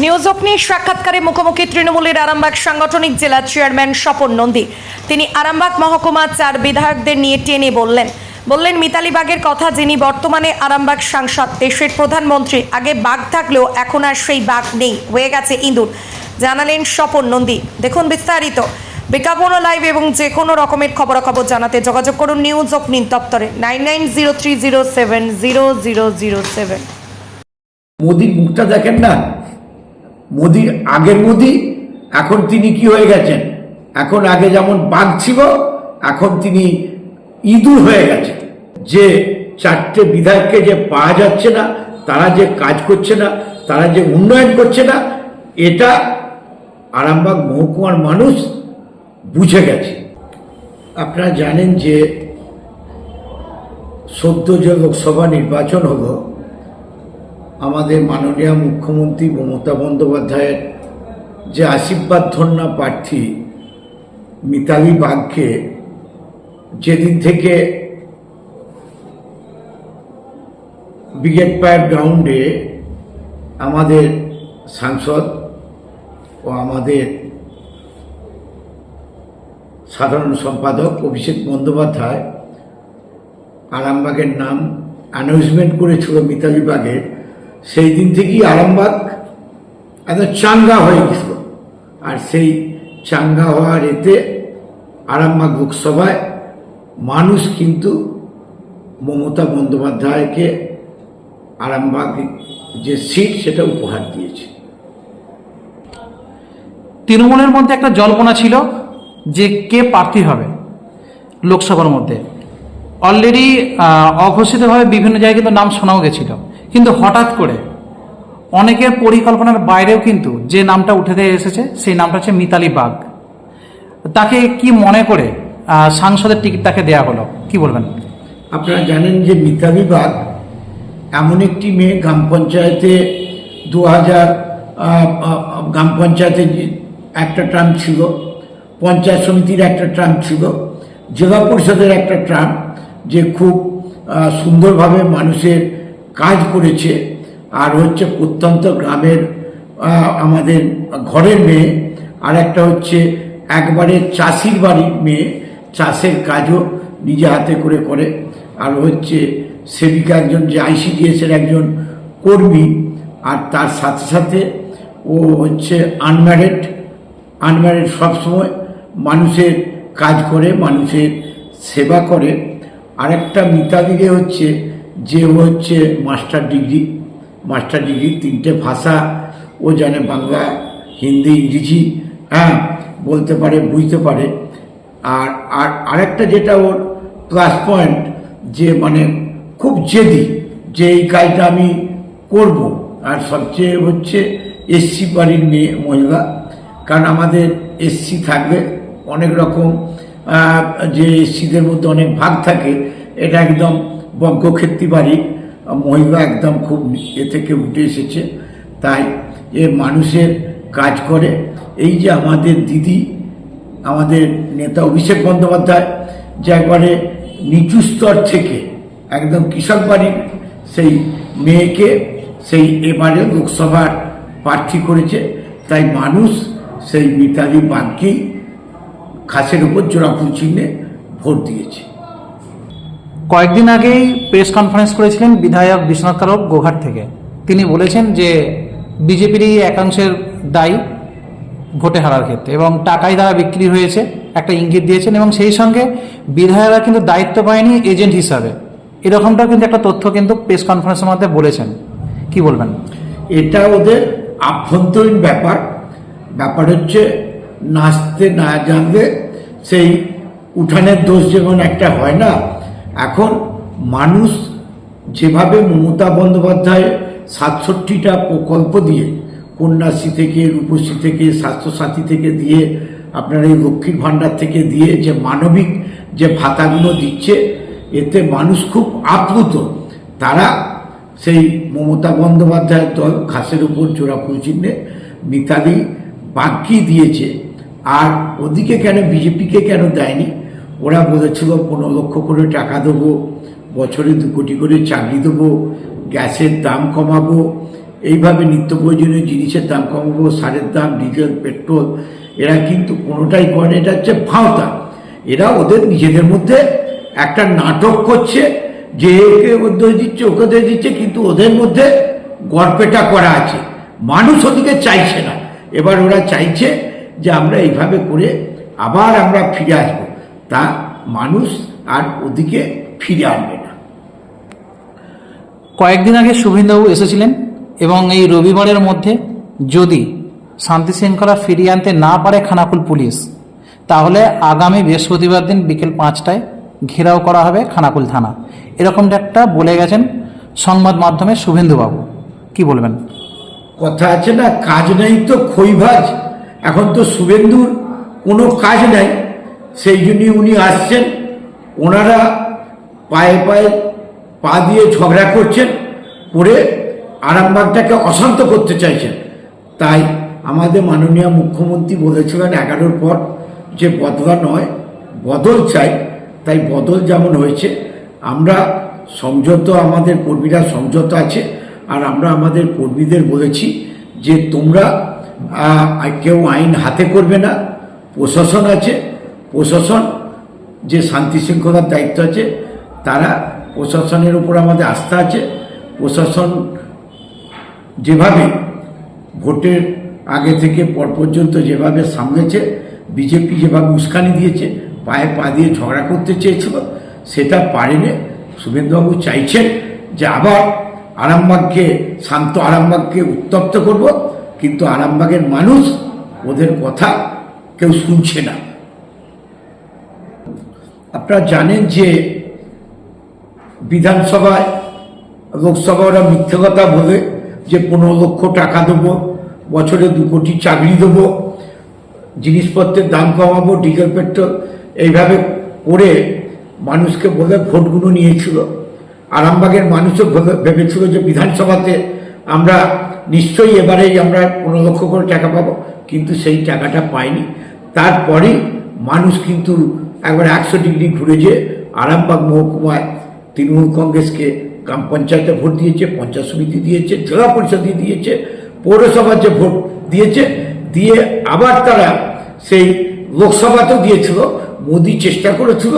News অগ্নি সাক্ষাৎকারে মুখোমুখি তৃণমূলের আরামবাগ সাংগঠনিক জেলা চেয়ারম্যান স্বপন নন্দী। তিনি আরামবাগ মহকুমা চার বিধায়কদের নিয়ে টেনে বললেন। বললেন মিতালি বাগের কথা যিনি বর্তমানে আরামবাগ সাংসদ, দেশের প্রধানমন্ত্রী, আগে বাঘ থাকলেও এখন আর সেই বাঘ নেই। হয়ে গেছে ইঁদুর। জানালেন স্বপন নন্দী। দেখুন বিস্তারিত। বিজ্ঞাপন লাইভ এবং যে কোনো রকমের খবরাখবর জানাতে যোগাযোগ করুন নিউজ অগ্নি দপ্তরে। Nine nine zero three zero seven zero zero zero seven. মুখটা দেখেন না? মোদির আগের মোদি, এখন তিনি কি হয়ে গেছেন? এখন আগে যেমন বাঘ ছিল, এখন তিনি ইঁদুর হয়ে গেছে যে চারটে বিধায়ককে যে পাওয়া যাচ্ছে না, তারা যে কাজ করছে না, তারা যে উন্নয়ন করছে না, এটা আরামবাগ মহকুমার মানুষ বুঝে গেছে। আপনারা জানেন যে সদ্য যে লোকসভা নির্বাচন হলো আমাদের মাননীয় মুখ্যমন্ত্রী মমতা বন্দ্যোপাধ্যায়ের যে আশীর্বাদ ধন্যা প্রার্থী মিতালি বাগকে যেদিন থেকে ব্রিগেড পায়ার গ্রাউন্ডে আমাদের সাংসদ ও আমাদের সাধারণ সম্পাদক অভিষেক বন্দ্যোপাধ্যায় আরামবাগের নাম অ্যানাউন্সমেন্ট করেছিল মিতালি বাগের সেই দিন থেকেই আরামবাগ একদম চাঙ্গা হয়ে গেছিল। আর সেই চাঙ্গা হওয়ার এতে আরামবাগ লোকসভায় মানুষ কিন্তু মমতা বন্দ্যোপাধ্যায়কে আরামবাগ যে সিট সেটা উপহার দিয়েছে। তৃণমূলের মধ্যে একটা জল্পনা ছিল যে কে প্রার্থী হবে লোকসভার মধ্যে। অলরেডি অঘোষিতভাবে বিভিন্ন জায়গায় কিন্তু নাম শোনাও গেছিল। কিন্তু হঠাৎ করে অনেকের পরিকল্পনার বাইরেও কিন্তু যে নামটা উঠে দিয়ে এসেছে, সেই নামটা হচ্ছে মিতালি বাগ। তাকে কি মনে করে সাংসদের টিকিট তাকে দেওয়া হলো? কি বলবেন? আপনারা জানেন যে মিতালি বাগ এমন একটি মেয়ে, গ্রাম পঞ্চায়েতে দু হাজার গ্রাম পঞ্চায়েতে একটা ট্রাম ছিল, পঞ্চায়েত সমিতির একটা ট্রাম ছিল, জেলা পরিষদের একটা ট্রাম যে খুব সুন্দরভাবে মানুষের কাজ করেছে। আর হচ্ছে প্রত্যন্ত গ্রামের আমাদের ঘরের মেয়ে, আর একটা হচ্ছে একবারে চাষির বাড়ির মেয়ে, চাষের কাজও নিজে হাতে করে করে। আর হচ্ছে সেবিকা একজন, যে আইসিডিএস এর একজন কর্মী, আর তার সাথে সাথে ও হচ্ছে আনম্যারিড আনম্যারিড সবসময় মানুষের কাজ করে, মানুষের সেবা করে। আরেকটা মিতাদিকে হচ্ছে যে হচ্ছে মাস্টার ডিগ্রি মাস্টার ডিগ্রি তিনটে ভাষা, ও জানে বাংলা, হিন্দি, ইংরেজি হ্যাঁ বলতে পারে, বুঝতে পারে। আর আর আরেকটা যেটা ওর প্লাস পয়েন্ট যে মানে খুব জেদি, যে এই কাজটা আমি করব। আর সবচেয়ে হচ্ছে এসসি বাড়ির মেয়ে মহিলা, কারণ আমাদের এসসি থাকবে, অনেক রকম যে এসসিদের মধ্যে অনেক ভাগ থাকে, এটা একদম বজ্ঞক্ষেত্রী বাড়ি মহিলা একদম খুব এ থেকে উঠে এসেছে। তাই এ মানুষের কাজ করে। এই যে আমাদের দিদি, আমাদের নেতা অভিষেক বন্দ্যোপাধ্যায়, যে একবারে নিচু স্তর থেকে একদম কৃষক বাড়ির সেই মেয়েকে সেই এবারে লোকসভার প্রার্থী করেছে। তাই মানুষ সেই মিতালি বাগকেই খাসের উপর জোড়াফুল চিহ্নে ভোট দিয়েছে। কয়েকদিন আগেই প্রেস কনফারেন্স করেছিলেন বিধায়ক বিশ্বনাথ কারক গোঘাট থেকে। তিনি বলেছেন যে, বিজেপিরই একাংশের দায়ী ভোটে হারার ক্ষেত্রে এবং টাকাই দ্বারা বিক্রি হয়েছে, একটা ইঙ্গিত দিয়েছেন এবং সেই সঙ্গে বিধায়করা কিন্তু দায়িত্ব পায়নি এজেন্ট হিসাবে। এরকমটাও কিন্তু একটা তথ্য কিন্তু প্রেস কনফারেন্সের মধ্যে বলেছেন। কি বলবেন? এটা ওদের আভ্যন্তরীণ ব্যাপার। ব্যাপার হচ্ছে, নাচতে না জানলে সেই উঠানের দোষ যেমন একটা হয় না এখন মানুষ যেভাবে মমতা বন্দ্যোপাধ্যায় সাতষট্টিটা প্রকল্প দিয়ে কন্যাশ্রী থেকে, রূপশ্রী থেকে, স্বাস্থ্যসাথী থেকে দিয়ে, আপনার এই লক্ষ্মীর ভাণ্ডার থেকে দিয়ে যে মানবিক যে ভাতাগুলো দিচ্ছে, এতে মানুষ খুব আপ্লুত। তারা সেই মমতা বন্দ্যোপাধ্যায়ের দল ঘাসের উপর জোড়া ফুল চিহ্নে মিতালি বাকি দিয়েছে। আর ওদিকে কেন বিজেপিকে কেন দেয়নি? ওরা বলেছিল পনেরো লক্ষ করে টাকা দেবো, বছরে দু কোটি করে চাকরি দেবো, গ্যাসের দাম কমাবো, এইভাবে নিত্য প্রয়োজনীয় জিনিসের দাম কমাবো, সারের দাম, ডিজেল, পেট্রোল, এরা কিন্তু কোনোটাই করে এটা হচ্ছে ভাওতা এরা ওদের নিজেদের মধ্যে একটা নাটক করছে, যে একে ওদের দিচ্ছে, ওকে দিয়ে দিচ্ছে, কিন্তু ওদের মধ্যে গড়পেটা করা আছে। মানুষ ওদিকে চাইছে না। এবার ওরা চাইছে যে আমরা এইভাবে করে আবার আমরা ফিরে আসব। তা মানুষ আর ওদিকে ফিরে আনবে না। কয়েকদিন আগে শুভেন্দুবাবু এসেছিলেন এবং এই রবিবারের মধ্যে যদি শান্তি শৃঙ্খলা ফিরিয়ে আনতে না পারে খানাকুল পুলিশ তাহলে আগামী বৃহস্পতিবার দিন বিকেল পাঁচটায় ঘেরাও করা হবে খানাকুল থানা। এরকমটা একটা বলে গেছেন সংবাদ মাধ্যমে শুভেন্দুবাবু। কি বলবেন? কথা আছে না কাজ নেই তো খৈভাজ এখন তো শুভেন্দুর কোনো কাজ নাই। সেই জন্যই উনি আসছেন। ওনারা পায়ে পায়ে পা দিয়ে ঝগড়া করছেন, করে আরামবাগটাকে অশান্ত করতে চাইছেন। তাই আমাদের মাননীয় মুখ্যমন্ত্রী বলেছিলেন এগারোর পর যে বদলা নয়, বদল চাই। তাই বদল যেমন হয়েছে, আমরা সংযত আমাদের কর্মীরা সংযত আছে। আর আমরা আমাদের কর্মীদের বলেছি যে তোমরা কেউ আইন হাতে করবে না, প্রশাসন আছে প্রশাসন যে শান্তি শৃঙ্খলার দায়িত্ব আছে, তারা প্রশাসনের উপর আমাদের আস্থা আছে। প্রশাসন যেভাবে ভোটের আগে থেকে পর পর্যন্ত যেভাবে সামলেছে, বিজেপি যেভাবে উস্কানি দিয়েছে, পায়ে পা দিয়ে ঝগড়া করতে চেয়েছিল, সেটা পারেনি। শুভেন্দুবাবু চাইছেন যে আবার আরামবাগকে, শান্ত আরামবাগকে উত্তপ্ত করব, কিন্তু আরামবাগের মানুষ ওদের কথা কেউ শুনছে না। আপনারা জানেন যে বিধানসভায় লোকসভা ওরা মিথ্যে কথা বলে যে পনেরো লক্ষ টাকা দেবো, বছরে দু কোটি চাকরি দেবো, জিনিসপত্রের দাম কমাবো, ডিজেল, পেট্রোল, এইভাবে করে মানুষকে বলে ভোটগুলো নিয়েছিল। আরামবাগের মানুষও ভেবে- ভেবেছিল যে বিধানসভাতে আমরা নিশ্চয়ই এবারেই আমরা পনেরো লক্ষ করে টাকা পাবো, কিন্তু সেই টাকাটা পাইনি। তারপরেই মানুষ কিন্তু একবার একশো ডিগ্রি ঘুরে যে আরামবাগ মহকুমায় তৃণমূল কংগ্রেসকে গ্রাম পঞ্চায়েতে ভোট দিয়েছে, পঞ্চায়েত সমিতি দিয়েছে, জেলা পরিষদে দিয়েছে, পৌরসভার যে ভোট দিয়েছে, দিয়ে আবার তারা সেই লোকসভাতেও দিয়েছিল। মোদি চেষ্টা করেছিল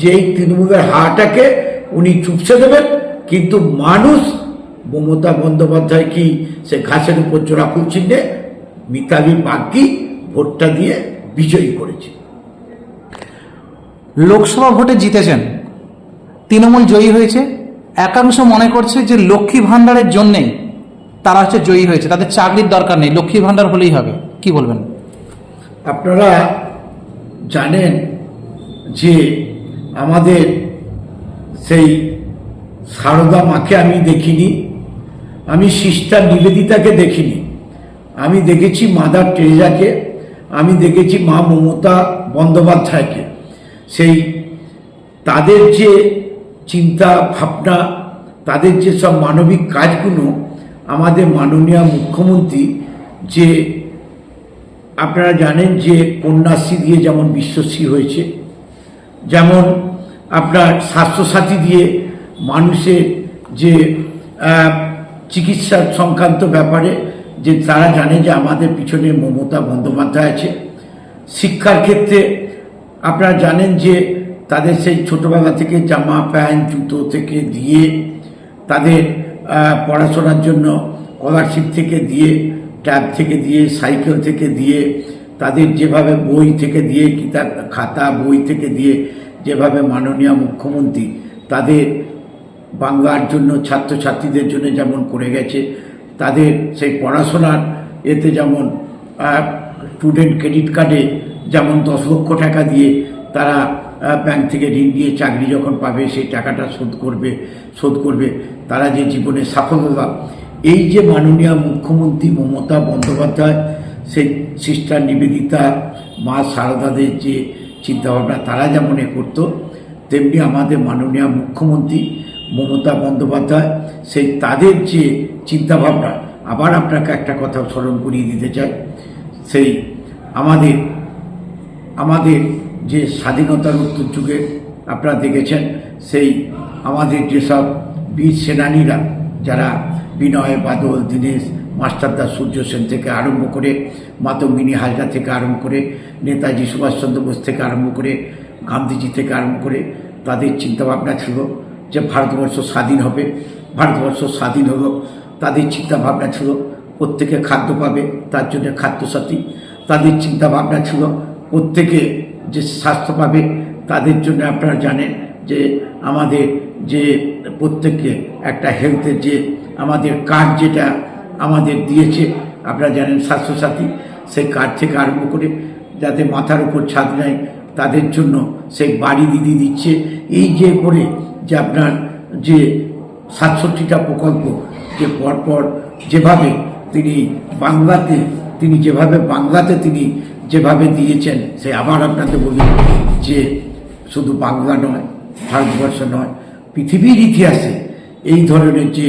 যে এই তৃণমূলের হাটাকে উনি চুপসে দেবেন, কিন্তু মানুষ, মমতা বন্দ্যোপাধ্যায় কি সে ঘাসের উপর জোড়া ফুল চিহ্নে মিতালি বাগকি ভোটটা দিয়ে বিজয়ী করেছে? লোকসভা ভোটে জিতেছেন। তৃণমূল জয়ী হয়েছে। একাংশ মনে করছে যে লক্ষ্মী ভাণ্ডারের জন্যেই তারা হচ্ছে জয়ী হয়েছে। তাদের চাকরির দরকার নেই। লক্ষ্মী ভাণ্ডার হলেই হবে। কি বলবেন? আপনারা জানেন যে আমাদের সেই সারদা মাকে আমি দেখিনি। আমি সিস্টার নিবেদিতাকে দেখিনি। আমি দেখেছি মাদার টেরেজাকে। আমি দেখেছি মা মমতা বন্দ্যোপাধ্যায়কে। সেই তাদের যে চিন্তা, ভাবনা, তাদের যে সব মানবিক কাজগুলো আমাদের মাননীয় মুখ্যমন্ত্রী যে আপনারা জানেন যে কন্যাশ্রী দিয়ে যেমন বিশ্বশ্রী হয়েছে, যেমন আপনার স্বাস্থ্যসাথী দিয়ে মানুষের যে চিকিৎসা সংক্রান্ত ব্যাপারে যে তারা জানে যে আমাদের পিছনে মমতা বন্দ্যোপাধ্যায় আছে। শিক্ষার ক্ষেত্রে আপনারা জানেন যে তাদের সেই ছোটোবেলা থেকে জামা, প্যান্ট, জুতো থেকে দিয়ে তাদের পড়াশোনার জন্য স্কলারশিপ থেকে দিয়ে ট্যাব থেকে দিয়ে, সাইকেল থেকে দিয়ে, তাদের যেভাবে বই থেকে দিয়ে, কিতাব, খাতা, বই থেকে দিয়ে যেভাবে মাননীয় মুখ্যমন্ত্রী তাদের বাংলার জন্য, ছাত্রছাত্রীদের জন্য যেমন করে গেছে, তাদের সেই পড়াশোনার এতে যেমন স্টুডেন্ট ক্রেডিট কার্ডে যেমন দশ লক্ষ টাকা দিয়ে তারা ব্যাংক থেকে ঋণ দিয়ে চাকরি যখন পাবে, সেই টাকাটা শোধ করবে শোধ করবে তারা যে জীবনে সাফল্য লাভ এই যে মাননীয় মুখ্যমন্ত্রী মমতা বন্দ্যোপাধ্যায়, সেই সিস্টার নিবেদিতা মা সারদাদের যে চিন্তাভাবনা, তারা যেমন এ করতো, তেমনি আমাদের মাননীয় মুখ্যমন্ত্রী মমতা বন্দ্যোপাধ্যায়, সেই তাদের যে চিন্তাভাবনা, আবার আপনাকে একটা কথা স্মরণ করিয়ে দিতে চাই। সেই আমাদের আমাদের যে স্বাধীনতার উত্তর যুগে আপনারা দেখেছেন, সেই আমাদের যেসব বীর সেনানীরা, যারা বিনয়, বাদল, দীনেশ মাস্টারদা সূর্য সেন থেকে আরম্ভ করে, মাতঙ্গিনী হাজরা থেকে আরম্ভ করে, নেতাজি সুভাষচন্দ্র বোস থেকে আরম্ভ করে, গান্ধীজি থেকে আরম্ভ করে, তাদের চিন্তাভাবনা ছিল যে ভারতবর্ষ স্বাধীন হবে। ভারতবর্ষ স্বাধীন হলো, তাদের চিন্তাভাবনা ছিল প্রত্যেকে খাদ্য পাবে, তার জন্য খাদ্যসাথী। তাদের চিন্তাভাবনা ছিল প্রত্যেকে যে স্বাস্থ্য পাবে, তাদের জন্য আপনারা জানেন যে আমাদের যে প্রত্যেককে একটা হেলথের যে আমাদের কার্ড যেটা আমাদের দিয়েছে, আপনারা জানেন স্বাস্থ্যসাথী, সেই কার্ড থেকে আরম্ভ করে যাতে মাথার উপর ছাদ নেয় তাদের জন্য সেই বাড়ি দিদি দিচ্ছে। এই যে করে যে আপনার যে সাতষট্টিটা প্রকল্প, যে পরপর যেভাবে তিনি বাংলাতে, তিনি যেভাবে বাংলাতে তিনি যেভাবে দিয়েছেন, সে আবার আপনাকে বলি যে শুধু বাংলা নয়, ভারতবর্ষ নয়, পৃথিবীর ইতিহাসে এই ধরনের যে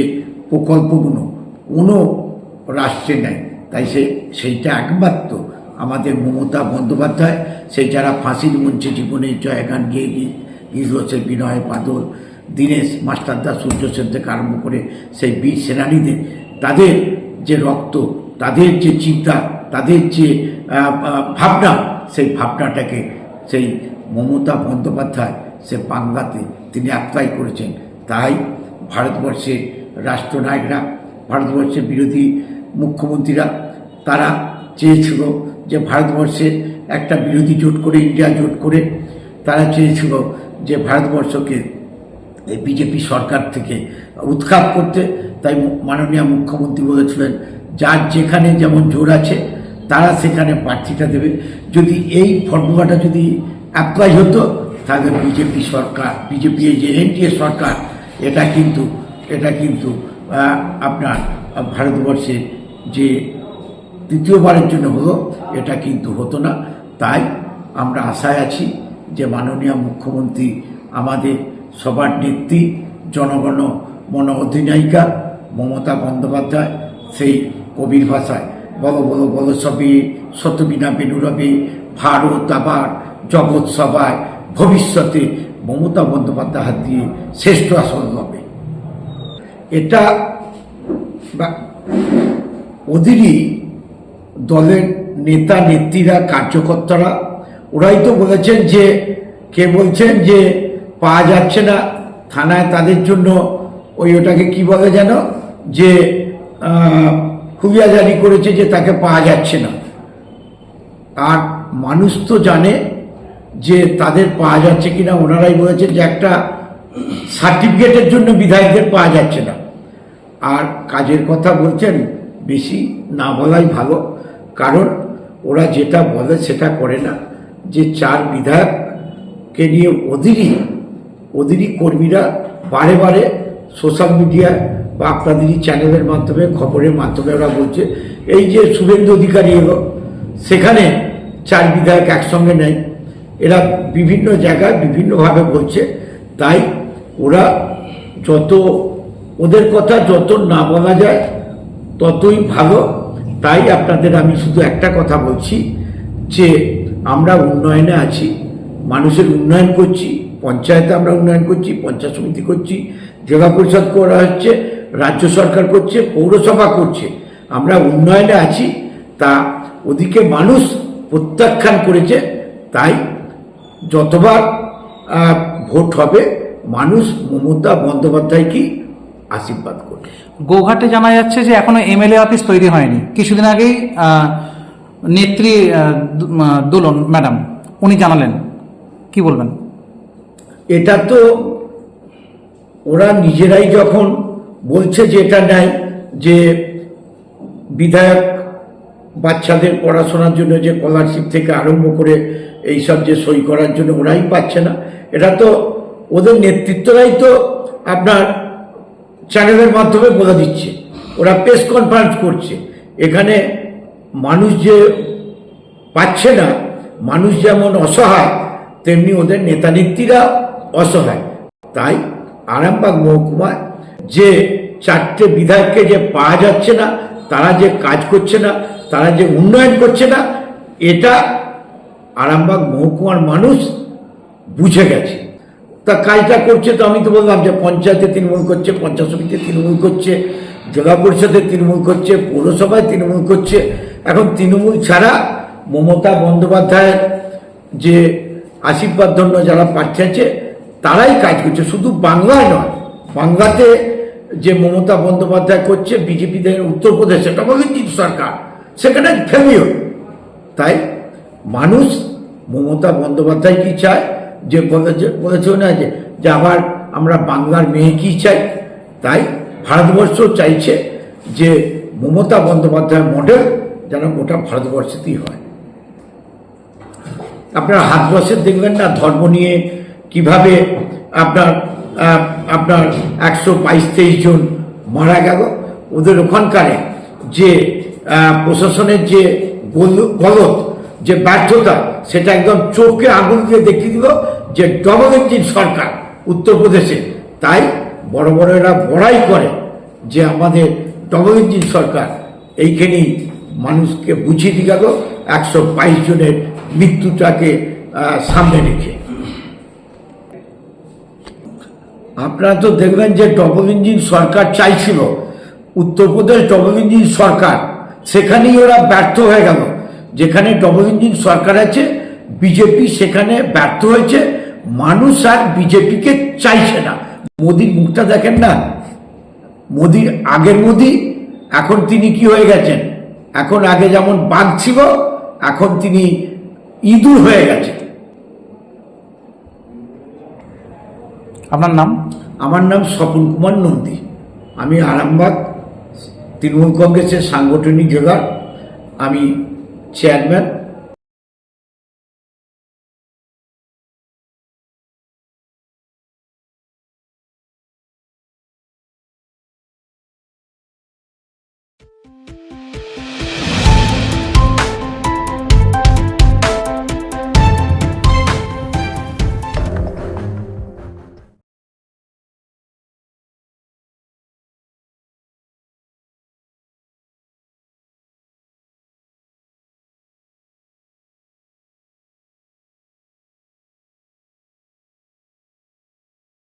প্রকল্পগুলো কোনো রাষ্ট্রে নেয় তাই সে, সেইটা একমাত্র আমাদের মমতা বন্দ্যোপাধ্যায় সেই যারা ফাঁসির মঞ্চে জীবনের জয়গান গিয়ে গিয়ে গিয়েছিল সে বিনয় বাদল দীনেশ মাস্টারদা সূর্য সেন থেকে আরম্ভ করে সেই বীর সেনানীদের, তাদের যে রক্ত, তাদের যে চিন্তা তাদের যে ভাবনা, সেই ভাবনাটাকে সেই মমতা বন্দ্যোপাধ্যায়, সে বাংলাতে তিনি অ্যাপ্লাই করেছেন। তাই ভারতবর্ষের রাষ্ট্রনায়করা, ভারতবর্ষের বিরোধী মুখ্যমন্ত্রীরা, তারা চেয়েছিল যে ভারতবর্ষের একটা বিরোধী জোট করে, ইন্ডিয়া জোট করে, তারা চেয়েছিল যে ভারতবর্ষকে এই বিজেপি সরকার থেকে উৎখাত করতে। তাই মাননীয় মুখ্যমন্ত্রী বলেছিলেন, যার যেখানে যেমন জোর আছে তারা সেখানে প্রার্থীটা দেবে। যদি এই ফর্মুলাটা যদি অ্যাপ্লাই হতো তাহলে বিজেপি সরকার বিজেপি এই যে এনডিএ সরকার এটা কিন্তু এটা কিন্তু আপনার আহ, ভারতবর্ষের যে তৃতীয়বারের জন্য হলো এটা কিন্তু হতো না। তাই আমরা আশায় আছি যে মাননীয় মুখ্যমন্ত্রী আমাদের সবার নেত্রী জনগণ মন অধিনায়িকা মমতা বন্দ্যোপাধ্যায় সেই কবির ভাষায় বলো বলো বলো সবে শতবিনা বেনুরবে ভারত আবার জগৎ সভায় ভবিষ্যতে মমতা বন্দ্যোপাধ্যায় হাত দিয়ে শ্রেষ্ঠ আসন হবে এটা ওদেরই দলের নেতা, নেত্রীরা, কার্যকর্তারা, ওরাই তো বলেছেন যে, কে বলছেন যে পাওয়া যাচ্ছে না থানায় তাদের জন্য ওই ওটাকে কি বলে যেন? যে হুলিয়া জারি করেছে যে তাকে পাওয়া যাচ্ছে না। আর মানুষ তো জানে যে তাদের পাওয়া যাচ্ছে কিনা, ওনারাই বলেছেন যে একটা সার্টিফিকেটের জন্য বিধায়কদের পাওয়া যাচ্ছে না। আর কাজের কথা বলছেন, বেশি না বলাই ভালো, কারণ ওরা যেটা বলে সেটা করে না। যে চার বিধায়ককে নিয়ে ওদেরই ওদেরই কর্মীরা বারে বারে সোশ্যাল মিডিয়ায় বা আপনাদেরই চ্যানেলের মাধ্যমে, খবরের মাধ্যমে ওরা বলছে, এই যে শুভেন্দু অধিকারী এলো, সেখানে চার বিধায়ক একসঙ্গে নেয় এরা বিভিন্ন জায়গায় বিভিন্নভাবে বলছে, তাই ওরা যত, ওদের কথা যত না বলা যায়, ততই ভালো। তাই আপনাদের আমি শুধু একটা কথা বলছি, যে আমরা উন্নয়নে আছি, মানুষের উন্নয়ন করছি, পঞ্চায়েতে আমরা উন্নয়ন করছি, পঞ্চায়েত সমিতি করছি, জেলা পরিষদ করা হচ্ছে রাজ্য সরকার করছে পৌরসভা করছে। আমরা উন্নয়নে আছি তা ওদিকে মানুষ প্রত্যাখ্যান করেছে তাই যতবার ভোট হবে মানুষ মমতা বন্দ্যোপাধ্যায়কেই আশীর্বাদ করবে। গৌঘাটে জানা যাচ্ছে যে এখনও এমএলএ অফিস তৈরি হয়নি। কিছুদিন আগেই নেত্রী দোলন ম্যাডাম উনি জানালেন। কি বলবেন? এটা তো ওরা নিজেরাই যখন বলছে যে এটা নেয় যে বিধায়ক বাচ্চাদের পড়াশোনার জন্য যে স্কলারশিপ থেকে আরম্ভ করে এইসব যে সই করার জন্য ওরাই পাচ্ছে না। এটা তো ওদের নেতৃত্বরাই তো আপনার চ্যানেলের মাধ্যমে বলে দিচ্ছে। ওরা প্রেস কনফারেন্স করছে। এখানে মানুষ যে পাচ্ছে না, মানুষ যেমন অসহায়, তেমনি ওদের নেতা নেত্রীরা অসহায়। তাই আরামবাগ মহকুমায় যে চারটে বিধায়ককে যে পাওয়া যাচ্ছে না, তারা যে কাজ করছে না, তারা যে উন্নয়ন করছে না, এটা আরামবাগ মহকুমার মানুষ বুঝে গেছে। তা কাজটা করছে তো আমি তো বললাম যে পঞ্চায়েতে তৃণমূল করছে, পঞ্চায়েত সমিতিতে তৃণমূল করছে, জেলা পরিষদে তৃণমূল করছে, পৌরসভায় তৃণমূল করছে। এখন তৃণমূল ছাড়া মমতা বন্দ্যোপাধ্যায়ের যে আশীর্বাদ ধন্য যারা আছে, তারাই কাজ করছে। শুধু বাংলায় নয়, বাংলাতে যে মমতা বন্দ্যোপাধ্যায় করছে, বিজেপিতে উত্তরপ্রদেশে ডবলজিৎ সরকার। সেখানে ফেলিও তাই মানুষ মমতা বন্দ্যোপাধ্যায় কি চায়? যে বলেছে না যে আবার আমরা বাংলার মেয়ে কি চাই? তাই ভারতবর্ষ চাইছে যে মমতা বন্দ্যোপাধ্যায় মডেল যেন গোটা ভারতবর্ষেতেই হয়। আপনার হাত বছর দেখবেন না ধর্ম নিয়ে কীভাবে আপনার আপনার একশো বাইশ তেইশ জন মারা গেল। ওদের ওখানকারে যে প্রশাসনের যে গল- গলত যে ব্যর্থতা সেটা একদম চোখে আঙুল দিয়ে দেখিয়ে দিল যে ডবল ইঞ্জিন সরকার উত্তরপ্রদেশে। তাই বড় বড় এরা বড়াই করে যে আমাদের ডবল ইঞ্জিন সরকার এইখানেই মানুষকে বুঝিয়ে দিয়ে গেল, একশো বাইশ জনের মৃত্যুটাকে সামনে রেখে। আপনারা তো দেখবেন যে ডবল ইঞ্জিন সরকার চাইছিল। উত্তরপ্রদেশ ডবল ইঞ্জিন সরকার, সেখানেই ওরা ব্যর্থ হয়ে গেল। যেখানে ডবল ইঞ্জিন সরকার আছে, বিজেপি সেখানে ব্যর্থ হয়েছে। মানুষ আর বিজেপিকে চাইছে না। মোদির মুখটা দেখেন না? মোদির আগের মোদি, এখন তিনি কি হয়ে গেছেন? এখন আগে যেমন বাঘ ছিল, এখন তিনি ইঁদুর হয়ে গেছেন। আপনার নাম? আমার নাম স্বপন কুমার নন্দী। আমি আরামবাগ তৃণমূল কংগ্রেসের সাংগঠনিক জেলার আমি চেয়ারম্যান